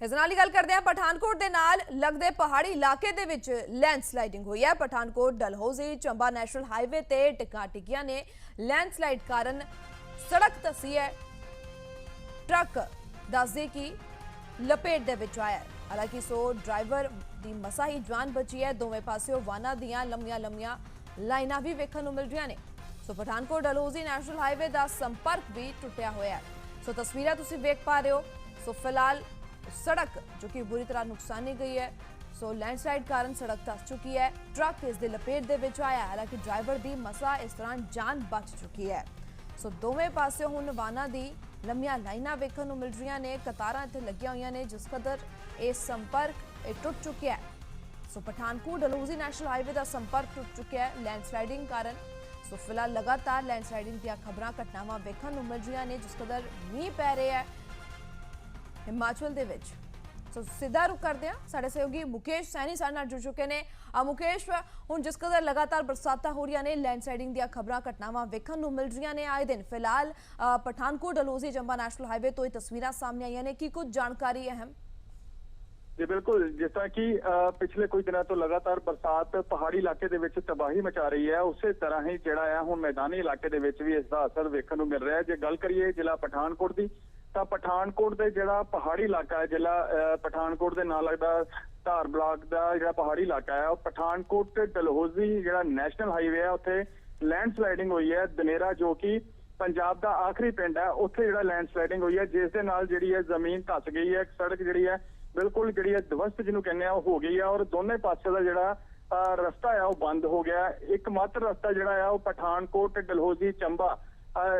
ਇਸ ਨਾਲ ਹੀ ਗੱਲ ਕਰਦੇ ਹਾਂ, ਪਠਾਨਕੋਟ ਦੇ ਨਾਲ ਲੱਗਦੇ ਪਹਾੜੀ ਇਲਾਕੇ ਦੇ ਵਿੱਚ ਲੈਂਡਸਲਾਈਡਿੰਗ ਹੋਈ ਹੈ। ਪਠਾਨਕੋਟ, ਡਲਹੌਜ਼ੀ, ਚੰਬਾ ਨੈਸ਼ਨਲ ਹਾਈਵੇ ਤੇ ਟਿਕਾ ਟਿਕੀਆਂ ਨੇ ਲੈਂਡਸਲਾਈਡ ਕਾਰਨ ਸੜਕ ਧੱਸੀ ਹੈ। ਟਰੱਕ ਦੱਸਦੇ ਕਿ ਲਪੇਟ ਦੇ ਵਿੱਚ ਆਇਆ ਹਾਲਾਂਕਿ ਸੋ ਡਰਾਈਵਰ ਦੀ ਮਸਾ ਹੀ ਜਾਨ ਬਚੀ ਹੈ। ਦੋਵੇਂ ਪਾਸਿਓਂ ਵਾਹਨਾਂ ਦੀਆਂ ਲੰਮੀਆਂ ਲੰਮੀਆਂ ਲਾਈਨਾਂ ਵੀ ਵੇਖਣ ਨੂੰ ਮਿਲ ਰਹੀਆਂ ਨੇ। So Pathankot, Dalhousie national highway ਦਾ ਸੰਪਰਕ ਵੀ ਟੁੱਟਿਆ ਹੋਇਆ ਹੈ। ਸੋ ਤਸਵੀਰਾਂ ਤੁਸੀਂ ਵੇਖ ਪਾ ਰਹੇ ਹੋ। ਸੋ ਫਿਲਹਾਲ ਸੜਕ, ਜੋ ਕਿ ਬੁਰੀ ਤਰ੍ਹਾਂ ਨੁਕਸਾਨੀ ਗਈ ਹੈ। ਸੋ ਲੈਂਡਸਲਾਈਡ ਕਾਰਨ ਸੜਕ ਧੱਸ ਚੁੱਕੀ ਹੈ। ਟਰੱਕ ਇਸ ਦੇ ਲਪੇਟ ਦੇ ਵਿੱਚ ਆਇਆ ਹਾਲਾਂਕਿ ਡਰਾਈਵਰ ਦੀ ਮਸਾ ਇਸ ਦੌਰਾਨ ਜਾਨ ਬਚ ਚੁੱਕੀ ਹੈ। ਸੋ ਦੋਵੇਂ ਪਾਸੇ ਹੁਣ ਵਾਹਨਾਂ ਦੀ ਲੰਮੀਆਂ ਲਾਈਨਾਂ ਵੇਖਣ ਨੂੰ ਮਿਲ ਰਹੀਆਂ ਨੇ। ਕਤਾਰਾਂ ਇੱਥੇ ਲੱਗੀਆਂ ਹੋਈਆਂ ਨੇ, ਜਿਸ ਕਦਰ ਇਹ ਸੰਪਰਕ, ਇਹ ਟੁੱਟ ਚੁੱਕਿਆ ਹੈ। So Pathankot Dalhousie national highway ਦਾ ਸੰਪਰਕ ਟੁੱਟ ਚੁੱਕਿਆ ਹੈ ਲੈਂਡਸਲਾਈਡਿੰਗ ਕਾਰਨ। ਸੋ ਫਿਲਹਾਲ ਲਗਾਤਾਰ ਲੈਂਡਸਲਾਈਡਿੰਗ ਦੀਆਂ ਖਬਰਾਂ, ਘਟਨਾਵਾਂ ਵੇਖਣ ਨੂੰ ਮਿਲ ਰਹੀਆਂ ਨੇ, ਜਿਸ ਕਦਰ ਮੀਂਹ ਪੈ ਰਿਹਾ ਹੈ। ਹਿਮਾਚਲ ਦੇ ਵਿੱਚ। ਸੋ ਸਿੱਧਾ ਰੁਕ ਕਰਦੇ ਹਾਂ। ਸਾਡੇ ਸਹਿਯੋਗੀ ਮੁਕੇਸ਼ ਸੈਣੀ ਸਾਡੇ ਨਾਲ ਜੁੜ ਚੁੱਕੇ ਨੇ। ਆ ਮੁਕੇਸ਼, ਹੁਣ ਜਿਸ ਕਦਰ ਲਗਾਤਾਰ ਬਰਸਾਤਾਂ ਹੋ ਰਹੀਆਂ ਨੇ, ਲੈਂਡਸਲਾਈਡਿੰਗ ਦੀਆਂ ਖਬਰਾਂ, ਘਟਨਾਵਾਂ ਵੇਖਣ ਨੂੰ ਮਿਲ ਰਹੀਆਂ ਨੇ ਆਏ ਦਿਨ। ਫਿਲਹਾਲ ਪਠਾਨਕੋਟ, ਡਲਹੌਜ਼ੀ ਜੰਬਾ ਨੈਸ਼ਨਲ ਹਾਈਵੇ ਤੋਂ ਇਹ ਤਸਵੀਰਾਂ ਸਾਹਮਣੇ ਆਈਆਂ ਨੇ। ਕੀ ਕੁਝ ਜਾਣਕਾਰੀ ਅਹਿਮ ਜੀ, ਬਿਲਕੁਲ। ਜਿਸ ਤਰ੍ਹਾਂ ਕਿ ਪਿਛਲੇ ਕੁਝ ਦਿਨਾਂ ਤੋਂ ਲਗਾਤਾਰ ਬਰਸਾਤ ਪਹਾੜੀ ਇਲਾਕੇ ਦੇ ਵਿੱਚ ਤਬਾਹੀ ਮਚਾ ਰਹੀ ਹੈ। ਉਸੇ ਤਰ੍ਹਾਂ ਹੀ ਜਿਹੜਾ ਹੈ ਹੁਣ ਮੈਦਾਨੀ ਇਲਾਕੇ ਦੇ ਵਿੱਚ ਵੀ ਇਸ ਦਾ ਅਸਰ ਵੇਖਣ ਨੂੰ ਮਿਲ ਰਿਹਾ ਹੈ। ਜੇ ਗੱਲ ਕਰੀਏ ਜ਼ਿਲ੍ਹਾ ਪਠਾਨਕੋਟ ਦੀ ਤਾਂ ਪਠਾਨਕੋਟ ਦੇ ਜਿਹੜਾ ਪਹਾੜੀ ਇਲਾਕਾ ਹੈ ਜ਼ਿਲ੍ਹਾ ਅ, ਪਠਾਨਕੋਟ ਦੇ ਨਾਲ ਲੱਗਦਾ ਧਾਰ ਬਲਾਕ ਦਾ ਜਿਹੜਾ ਪਹਾੜੀ ਇਲਾਕਾ ਹੈ ਉਹ ਪਠਾਨਕੋਟ ਤੇ ਡਲਹੌਜ਼ੀ ਜਿਹੜਾ ਨੈਸ਼ਨਲ ਹਾਈਵੇ ਹੈ ਉੱਥੇ ਲੈਂਡ ਸਲਾਈਡਿੰਗ ਹੋਈ ਹੈ ਦਨੇਰਾ ਜੋ ਕਿ ਪੰਜਾਬ ਦਾ ਆਖਰੀ ਪਿੰਡ ਹੈ ਉੱਥੇ ਜਿਹੜਾ ਲੈਂਡ ਸਲਾਈਡਿੰਗ ਹੋਈ ਹੈ ਜਿਸ ਦੇ ਨਾਲ ਜਿਹੜੀ ਹੈ ਜ਼ਮੀਨ ਧੱਸ ਗਈ ਹੈ ਸੜਕ ਜਿਹੜੀ ਹੈ ਬਿਲਕੁਲ ਜਿਹੜੀ ਹੈ ਦਵਸਤ ਜਿਹਨੂੰ ਕਹਿੰਦੇ ਆ ਉਹ ਹੋ ਗਈ ਹੈ ਔਰ ਦੋਨੇ ਪਾਸੇ ਦਾ ਜਿਹੜਾ ਅਹ, ਰਸਤਾ ਹੈ ਉਹ ਬੰਦ ਹੋ ਗਿਆ ਇੱਕ ਮਾਤਰ ਰਸਤਾ ਜਿਹੜਾ ਹੈ ਉਹ ਪਠਾਨਕੋਟ ਡਲਹੌਜ਼ੀ ਚੰਬਾ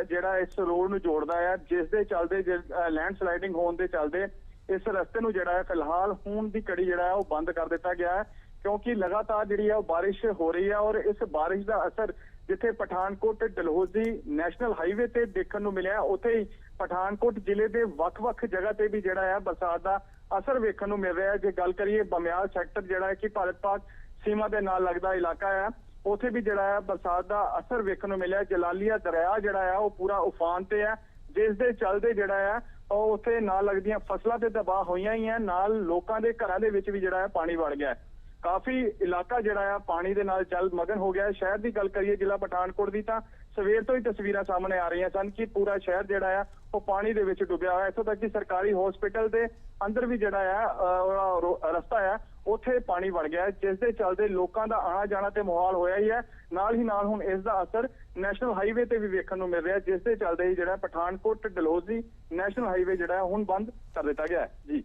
ਜਿਹੜਾ ਇਸ ਰੋਡ ਨੂੰ ਜੋੜਦਾ ਹੈ ਜਿਸ ਦੇ ਚੱਲਦੇ ਲੈਂਡ ਸਲਾਈਡਿੰਗ ਹੋਣ ਦੇ ਚੱਲਦੇ ਇਸ ਰਸਤੇ ਨੂੰ ਜਿਹੜਾ ਹੈ ਫਿਲਹਾਲ ਹੁਣ ਦੀ ਕੜੀ ਜਿਹੜਾ ਹੈ ਉਹ ਬੰਦ ਕਰ ਦਿੱਤਾ ਗਿਆ ਹੈ, ਕਿਉਂਕਿ ਲਗਾਤਾਰ ਜਿਹੜੀ ਹੈ ਉਹ ਬਾਰਿਸ਼ ਹੋ ਰਹੀ ਹੈ ਔਰ ਇਸ ਬਾਰਿਸ਼ ਦਾ ਅਸਰ ਜਿੱਥੇ ਪਠਾਨਕੋਟ ਤੇ ਡਲਹੌਜ਼ੀ ਨੈਸ਼ਨਲ ਹਾਈਵੇ ਤੇ ਦੇਖਣ ਨੂੰ ਮਿਲਿਆ, ਉੱਥੇ ਹੀ ਪਠਾਨਕੋਟ ਜ਼ਿਲ੍ਹੇ ਦੇ ਵੱਖ-ਵੱਖ ਜਗ੍ਹਾ ਤੇ ਵੀ ਜਿਹੜਾ ਹੈ ਬਰਸਾਤ ਦਾ ਅਸਰ ਵੇਖਣ ਨੂੰ ਮਿਲ ਰਿਹਾ ਹੈ। ਜੇ ਗੱਲ ਕਰੀਏ ਬਮਿਆਲ ਸੈਕਟਰ ਜਿਹੜਾ ਹੈ ਕਿ ਭਾਰਤ ਪਾਕ ਸੀਮਾ ਦੇ ਨਾਲ ਲੱਗਦਾ ਇਲਾਕਾ ਹੈ ਉੱਥੇ ਵੀ ਜਿਹੜਾ ਹੈ ਬਰਸਾਤ ਦਾ ਅਸਰ ਵੇਖਣ ਨੂੰ ਮਿਲਿਆ। ਜਲਾਲੀਆ ਦਰਿਆ ਜਿਹੜਾ ਹੈ ਉਹ ਪੂਰਾ ਉਫਾਨ ਤੇ ਹੈ। ਜਿਸ ਦੇ ਚੱਲਦੇ ਜਿਹੜਾ ਹੈ ਉਹ ਉੱਥੇ ਨਾਲ ਲੱਗਦੀਆਂ ਫਸਲਾਂ ਤੇ ਤਬਾਹ ਹੋਈਆਂ ਹੀ ਹੈ ਨਾਲ ਲੋਕਾਂ ਦੇ ਘਰਾਂ ਦੇ ਵਿੱਚ ਵੀ ਜਿਹੜਾ ਹੈ ਪਾਣੀ ਵੜ ਗਿਆ ਕਾਫੀ ਇਲਾਕਾ ਜਿਹੜਾ ਆ ਪਾਣੀ ਦੇ ਨਾਲ ਜਲ ਮਗਨ ਹੋ ਗਿਆ ਹੈ। ਸ਼ਹਿਰ ਦੀ ਗੱਲ ਕਰੀਏ ਜ਼ਿਲ੍ਹਾ ਪਠਾਨਕੋਟ ਦੀ ਤਾਂ ਸਵੇਰ ਤੋਂ ਹੀ ਤਸਵੀਰਾਂ ਸਾਹਮਣੇ ਆ ਰਹੀਆਂ ਸਨ ਕਿ ਪੂਰਾ ਸ਼ਹਿਰ ਜਿਹੜਾ ਆ ਉਹ ਪਾਣੀ ਦੇ ਵਿੱਚ ਡੁੱਬਿਆ ਹੋਇਆ ਇੱਥੋਂ ਤੱਕ ਕਿ ਸਰਕਾਰੀ ਹਸਪੀਟਲ ਦੇ ਅੰਦਰ ਵੀ ਜਿਹੜਾ ਆ ਅਹ, ਰਸਤਾ ਆ ਉੱਥੇ ਪਾਣੀ ਵੜ ਗਿਆ ਹੈ, ਜਿਸ ਦੇ ਚੱਲਦੇ ਲੋਕਾਂ ਦਾ ਆਣਾ ਜਾਣਾ ਤੇ ਮਾਹੌਲ ਹੋਇਆ ਹੀ ਹੈ। ਨਾਲ ਹੀ ਨਾਲ ਹੁਣ ਇਸ ਦਾ ਅਸਰ ਨੈਸ਼ਨਲ ਹਾਈਵੇ ਤੇ ਵੀ ਵੇਖਣ ਨੂੰ ਮਿਲ ਰਿਹਾ ਹੈ, ਜਿਸ ਦੇ ਚੱਲਦੇ ਹੀ ਜਿਹੜਾ ਪਠਾਨਕੋਟ ਡਲਹੌਜ਼ੀ ਨੈਸ਼ਨਲ ਹਾਈਵੇ ਜਿਹੜਾ ਹੁਣ ਬੰਦ ਕਰ ਦਿੱਤਾ ਗਿਆ ਹੈ। ਜੀ।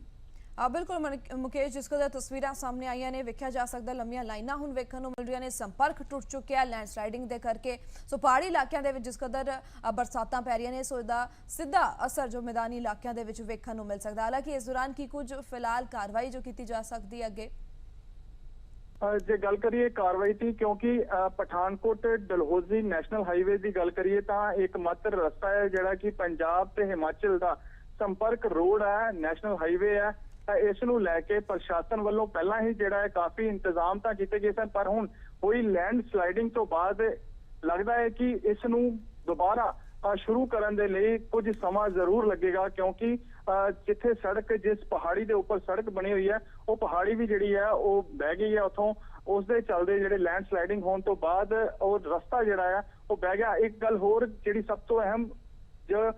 ਆ ਬਿਲਕੁਲ ਮੁਕੇਸ਼, ਜਿਸ ਕਦਰ ਤਸਵੀਰਾਂ ਸਾਹਮਣੇ ਆਈਆਂ ਨੇ, ਵੇਖਿਆ ਜਾ ਸਕਦਾ, ਲੰਮੀਆਂ ਲਾਈਨਾਂ ਹੁਣ ਵੇਖਣ ਨੂੰ ਮਿਲ ਰਹੀਆਂ ਨੇ, ਸੰਪਰਕ ਟੁੱਟ ਚੁੱਕਿਆ ਲੈਂਡਸਲਾਈਡਿੰਗ ਦੇ ਕਰਕੇ। ਸੋ ਪਹਾੜੀ ਇਲਾਕਿਆਂ ਦੇ ਵਿੱਚ ਜਿਸ ਕਦਰ ਬਰਸਾਤਾਂ ਪੈ ਰਹੀਆਂ ਨੇ, ਸੋ ਇਹਦਾ ਸਿੱਧਾ ਅਸਰ ਜੋ ਮੈਦਾਨੀ ਇਲਾਕਿਆਂ ਦੇ ਵਿੱਚ ਵੇਖਣ ਨੂੰ ਮਿਲ ਸਕਦਾ ਹਾਲਾਂਕਿ ਇਸ ਦੌਰਾਨ ਕੀ ਕੁਝ ਫਿਲਹਾਲ ਕਾਰਵਾਈ ਜੋ ਕੀਤੀ ਜਾ ਸਕਦੀ ਹੈ ਅੱਗੇ? ਜੇ ਗੱਲ ਕਰੀਏ ਕਾਰਵਾਈ ਦੀ, ਕਿਉਂਕਿ ਪਠਾਨਕੋਟ ਡਲਹੌਜ਼ੀ ਨੈਸ਼ਨਲ ਹਾਈਵੇ ਦੀ ਗੱਲ ਕਰੀਏ ਤਾਂ ਇੱਕ ਮਾਤਰ ਰਸਤਾ ਹੈ ਜਿਹੜਾ ਕਿ ਪੰਜਾਬ ਤੇ ਹਿਮਾਚਲ ਦਾ ਸੰਪਰਕ ਰੋਡ ਹੈ, ਨੈਸ਼ਨਲ ਹਾਈਵੇ ਹੈ। ਇਸ ਨੂੰ ਲੈ ਕੇ ਪ੍ਰਸ਼ਾਸਨ ਵੱਲੋਂ ਪਹਿਲਾਂ ਹੀ ਜਿਹੜਾ ਹੈ ਕਾਫੀ ਇੰਤਜ਼ਾਮ ਤਾਂ ਕੀਤੇ ਗਏ ਸਨ, ਪਰ ਹੁਣ ਹੋਈ ਲੈਂਡ ਸਲਾਈਡਿੰਗ ਤੋਂ ਬਾਅਦ ਲੱਗਦਾ ਹੈ ਕਿ ਇਸ ਨੂੰ ਦੁਬਾਰਾ ਸ਼ੁਰੂ ਕਰਨ ਦੇ ਲਈ ਕੁਝ ਸਮਾਂ ਜ਼ਰੂਰ ਲੱਗੇਗਾ, ਕਿਉਂਕਿ ਅਹ ਜਿੱਥੇ ਸੜਕ, ਜਿਸ ਪਹਾੜੀ ਦੇ ਉੱਪਰ ਸੜਕ ਬਣੀ ਹੋਈ ਹੈ, ਉਹ ਪਹਾੜੀ ਵੀ ਜਿਹੜੀ ਹੈ, ਉਹ ਬਹਿ ਗਈ ਹੈ ਉਥੋਂ। ਉਸ ਦੇ ਚੱਲਦੇ ਜਿਹੜੇ ਲੈਂਡ ਸਲਾਈਡਿੰਗ ਹੋਣ ਤੋਂ ਬਾਅਦ ਉਹ ਰਸਤਾ ਜਿਹੜਾ ਹੈ, ਉਹ ਬਹਿ ਗਿਆ। ਇੱਕ ਗੱਲ ਹੋਰ ਜਿਹੜੀ ਸਭ ਤੋਂ ਅਹਿਮ ਜੋ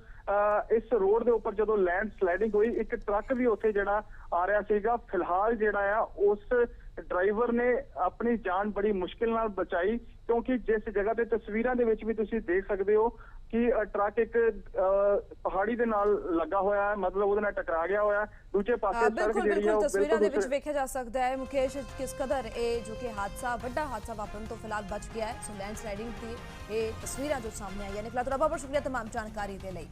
ਇਸ ਰੋਡ ਦੇ ਉੱਪਰ ਜਦੋਂ ਲੈਂਡ ਸਲਾਈਡਿੰਗ ਹੋਈ ਇੱਕ ਟਰੱਕ ਵੀ ਉੱਥੇ ਜਿਹੜਾ ਆ ਰਿਹਾ ਸੀਗਾ ਫਿਲਹਾਲ ਜਿਹੜਾ ਆ ਉਸ ਡਰਾਈਵਰ ਨੇ ਆਪਣੀ ਜਾਨ ਬੜੀ ਮੁਸ਼ਕਿਲ ਨਾਲ ਬਚਾਈ ਕਿਉਂਕਿ ਜਿਸ ਜਗ੍ਹਾ ਤੇ ਤਸਵੀਰਾਂ ਦੇ ਵਿੱਚ ਵੀ ਤੁਸੀਂ ਦੇਖ ਸਕਦੇ ਹੋ ਕਿ ਅ, ਟਰੱਕ ਇੱਕ ਅ, ਪਹਾੜੀ ਦੇ ਨਾਲ ਲੱਗਾ ਹੋਇਆ ਹੈ ਮਤਲਬ ਉਹਦੇ ਨਾਲ ਟਕਰਾ ਗਿਆ ਹੋਇਆ ਹੈ। ਦੂਜੇ ਹਾਂ, ਪਾਸੇ ਸੜਕ ਬਿਲਕੁਲ ਜਿਹੜੀ ਹੈ ਬਿਲਕੁਲ ਉਹ ਤਸਵੀਰਾਂ ਦੇ ਵਿੱਚ ਦੂਸਰੇ- ਵੇਖਿਆ ਜਾ ਸਕਦਾ ਹੈ ਮੁਕੇਸ਼ ਕਿਸ ਕਦਰ ਇਹ ਜੋ ਕਿ ਹਾਦਸਾ ਵੱਡਾ ਹਾਦਸਾ ਵਾਪਰਨ ਤੋਂ ਫਿਲਹਾਲ ਬਚ ਗਿਆ ਹੈ ਸੋ ਲੈਂਡ ਸਲਾਈਡਿੰਗ ਦੀ ਇਹ ਤਸਵੀਰਾਂ ਜੋ ਸਾਹਮਣੇ ਆਈਆਂ ਨੇ ਫਿਲਹਾਲ ਤੁਹਾਡਾ ਬਹੁਤ ਸ਼ੁਕਰੀਆ तमाम ਜਾਣਕਾਰੀ ਦੇ ਲਈ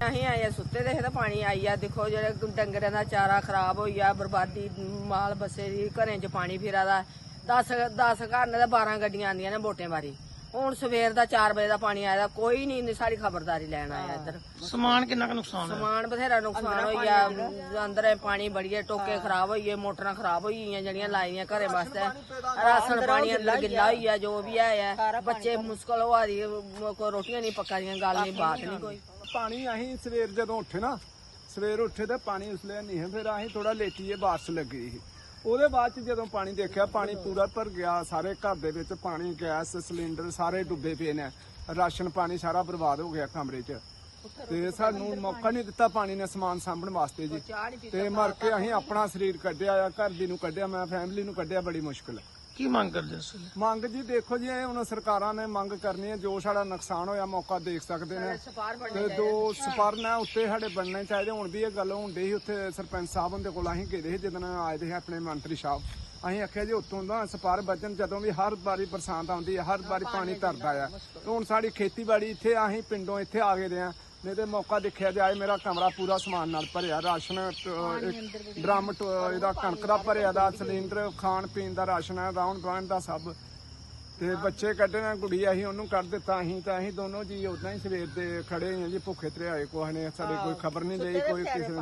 ਅਸੀਂ ਆਏ ਆ ਸੁੱਤੇ ਦੇ ਤਾਂ ਪਾਣੀ ਆਈ ਆ। ਦੇਖੋ ਜਿਹੜੇ ਡੰਗਰਾਂ ਦਾ ਚਾਰਾ ਖਰਾਬ ਹੋਈ ਆ ਬਰਬਾਦੀ ਮਾਲ ਬੱਸੇ ਦੀ ਘਰੇ 'ਚ ਪਾਣੀ ਫਿਰਾ ਦਾ। 10 10 ਘਰ ਨੇ ਤਾਂ 12 ਗੱਡੀਆਂ ਆਂਦੀਆਂ ਨੇ ਵੋਟੇ ਵਾਰੀ ਹੁਣ ਸਵੇਰ ਦਾ 4 ਵਜੇ ਦਾ ਪਾਣੀ ਆਇਆ ਕੋਈ ਨਹੀਂ ਸਾਰੀ ਖਬਰਦਾਰੀ ਲੈਣ ਆਇਆ ਇੱਧਰ। ਸਮਾਨ ਕਿੰਨਾ ਕੁ ਨੁਕਸਾਨ ਹੈ ਸਮਾਨ ਬਥੇਰਾ ਨੁਕਸਾਨ ਹੋਈ ਆ ਅੰਦਰ ਪਾਣੀ ਬੜੀਏ ਟੋਕੇ ਖਰਾਬ ਹੋਈਏ ਮੋਟਰਾਂ ਖਰਾਬ ਹੋਈਆਂ ਜਿਹੜੀਆਂ ਲਾਈਆਂ ਘਰੇ ਵਾਸਤੇ। ਰਾਸ਼ਨ ਪਾਣੀ ਅੰਦਰ ਗਿੱਲਾ ਹੋਈ ਆ ਜੋ ਵੀ ਹੈ ਆ ਬੱਚੇ ਮੁਸ਼ਕਲ ਹੋ ਰਹੀ ਕੋਈ ਰੋਟੀਆਂ ਨਹੀਂ ਪੱਕਾ ਦੀਆਂ ਗੱਲ ਨਹੀਂ ਬਾਤ ਨਹੀਂ ਕੋਈ। ਪਾਣੀ ਅਸੀਂ ਸਵੇਰ ਜਦੋਂ ਉੱਠੇ ਨਾ ਸਵੇਰ ਉੱਠੇ ਤੇ ਪਾਣੀ ਉਸਲੇ ਨਹੀਂ ਹੈ ਫਿਰ ਅਸੀਂ ਥੋੜਾ ਲੇਟੀਏ ਬਾਰਿਸ਼ ਲੱਗੀ ਸੀ। ਉਹਦੇ ਬਾਅਦ ਚ ਜਦੋਂ ਪਾਣੀ ਦੇਖਿਆ ਪਾਣੀ ਪੂਰਾ ਭਰ ਗਿਆ ਸਾਰੇ ਘਰ ਦੇ ਵਿੱਚ ਪਾਣੀ ਗੈਸ ਸਿਲੰਡਰ ਸਾਰੇ ਡੁੱਬੇ ਪਏ ਨੇ। ਰਾਸ਼ਨ ਪਾਣੀ ਸਾਰਾ ਬਰਬਾਦ ਹੋ ਗਿਆ ਕਮਰੇ 'ਚ। ਤੇ ਸਾਨੂੰ ਮੌਕਾ ਨਹੀਂ ਦਿੱਤਾ ਪਾਣੀ ਨੇ ਸਮਾਨ ਸਾਂਭਣ ਵਾਸਤੇ ਜੀ। ਨਹੀਂ ਤੇ ਮਰ ਕੇ ਅਸੀਂ ਆਪਣਾ ਸਰੀਰ ਕੱਢਿਆ ਆ ਘਰ ਦੀ ਨੂੰ ਕੱਢਿਆ ਮੈਂ ਫੈਮਿਲੀ ਨੂੰ ਕੱਢਿਆ ਬੜੀ ਮੁਸ਼ਕਲ। ਕੀ ਮੰਗ ਕਰਦੇ ਹੋ ਤੁਸੀਂ ਮੰਗ ਜੀ ਦੇਖੋ ਜੀ ਇਹ ਹੁਣ ਸਰਕਾਰਾਂ ਨੇ ਮੰਗ ਕਰਨੀ ਹੈ ਜੋ ਸਾਡਾ ਨੁਕਸਾਨ ਹੋਇਆ ਮੌਕਾ ਦੇਖ ਸਕਦੇ ਨੇ। ਤੇ ਦੋ ਸਪਰਨ ਹੈ ਉੱਤੇ ਸਾਡੇ ਬਣਨੇ ਚਾਹੀਦੇ। ਹੁਣ ਵੀ ਇਹ ਗੱਲ ਹੁੰਦੀ ਸੀ ਉੱਥੇ ਸਰਪੰਚ ਸਾਹਿਬ ਦੇ ਕੋਲ ਅਸੀਂ ਗਏ ਸੀ ਜਦੋਂ ਆਏ ਦੇ ਸੀ ਆਪਣੇ ਮੰਤਰੀ ਸਾਹਿਬ। ਅਸੀਂ ਆਖਿਆ ਜੀ ਉੱਤੋਂ ਦਾ ਸਪਾਰ ਵੱਜਣ ਜਦੋਂ ਵੀ ਹਰ ਵਾਰੀ ਬਰਸਾਤ ਆਉਂਦੀ ਹੈ ਹਰ ਵਾਰੀ ਪਾਣੀ ਤਰਦਾ ਆ। ਹੁਣ ਸਾਡੀ ਖੇਤੀਬਾੜੀ ਇੱਥੇ ਅਸੀਂ ਪਿੰਡੋਂ ਇੱਥੇ ਆ ਗਏ ਦੇ ਆ ਨਹੀਂ ਤੇ ਮੌਕਾ ਦੇਖਿਆ ਜਾਏ ਮੇਰਾ ਕਮਰਾ ਪੂਰਾ ਸਮਾਨ ਨਾਲ ਭਰਿਆ ਰਾਸ਼ਨ ਟ- ਇੱਕ ਡਰਮ ਟ- ਇਹਦਾ ਕਣਕ ਦਾ ਭਰਿਆ ਦਾ ਸਿਲੰਡਰ ਖਾਣ ਪੀਣ ਦਾ ਰਾਸ਼ਨ ਹੈ ਰਾਉਣ ਬਾਣ ਦਾ ਸਭ। ਤੇ ਬੱਚੇ ਕੱਢਣਾ ਗੁੜੀਆ ਸੀ ਉਹਨੂੰ ਕੱਢ ਦਿੱਤਾ ਅਸੀਂ ਤਾਂ ਅਸੀਂ ਦੋਨੋਂ ਜੀ ਉਦਾਂ ਹੀ ਸਵੇਰ ਦੇ ਖੜੇ ਹਾਂ ਜੀ ਭੁੱਖੇ ਤਰੇ ਆਏ ਕੋਹ ਨੇ ਸਾਡੇ ਕੋਈ ਖਬਰ ਨਹੀਂ ਲਈ ਕੋਈ ਕਿਸੇ